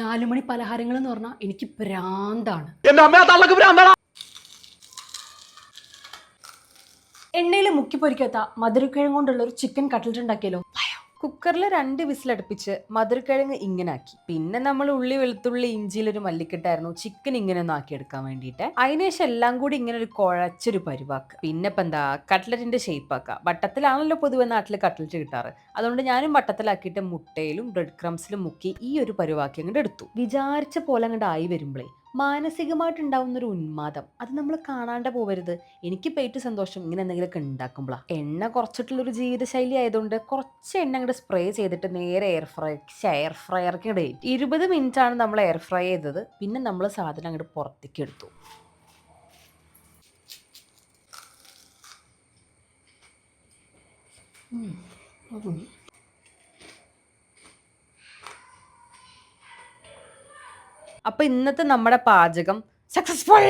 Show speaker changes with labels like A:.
A: നാലുമണി പലഹാരങ്ങൾ എന്ന് പറഞ്ഞാൽ എനിക്ക് ഭ്രാന്താണ്. എണ്ണയിൽ മുക്കി പൊരിക്കാത്ത മധുരക്കിഴങ്ങ് കൊണ്ടുള്ള ഒരു ചിക്കൻ കട്ട്ലറ്റ് ഉണ്ടാക്കിയല്ലോ
B: കുക്കറിൽ രണ്ട് വിസിലടുപ്പിച്ച് മധുരക്കിഴങ്ങ് ഇങ്ങനെ ആക്കി പിന്നെ നമ്മൾ ഉള്ളി വെളുത്തുള്ളി ഇഞ്ചിയിലൊരു മല്ലിക്കെട്ടായിരുന്നു. ചിക്കൻ ഇങ്ങനെ ഒന്ന് ആക്കിയെടുക്കാൻ വേണ്ടിയിട്ട്. അതിനുശേഷം എല്ലാം കൂടി ഇങ്ങനെ ഒരു കുഴച്ചൊരു പരിവാക്ക്. പിന്നെ ഇപ്പം എന്താ കട്ട്ലറ്റിന്റെ ഷേപ്പ് ആക്കുക വട്ടത്തിലാണല്ലോ പൊതുവെ നാട്ടിൽ കട്ട്ലറ്റ് കിട്ടാറ്. അതുകൊണ്ട് ഞാനും വട്ടത്തിലാക്കിയിട്ട് മുട്ടയിലും ബ്രെഡ് ക്രംസിലും മുക്കി ഈ ഒരു പരിവാക്കി അങ്ങോട്ട് എടുത്തു. വിചാരിച്ച പോലെ അങ്ങോട്ട് ആയി വരുമ്പോഴേ മാനസികമായിട്ടുണ്ടാവുന്ന ഒരു ഉന്മാദം. അത് നമ്മൾ കാണാണ്ട് പോവരുത്. എനിക്ക് പേറ്റ് സന്തോഷം ഇങ്ങനെ എന്തെങ്കിലുമൊക്കെ ഉണ്ടാക്കുമ്പോഴാണ് എണ്ണ കുറച്ചിട്ടുള്ളൊരു ജീവിതശൈലി ആയതുകൊണ്ട് കുറച്ച് എണ്ണ അങ്ങോട്ട് സ്പ്രേ ചെയ്തിട്ട് നേരെ എയർ ഫ്രൈ എയർ ഫ്രയർക്ക് ഡേറ്റ് ഇരുപത് ആണ് നമ്മൾ എയർ ഫ്രൈ ചെയ്തത്. പിന്നെ നമ്മൾ സാധനം അങ്ങോട്ട് പുറത്തേക്ക് എടുത്തു. അപ്പൊ ഇന്നത്തെ നമ്മുടെ പാചകം സക്സസ്ഫുൾ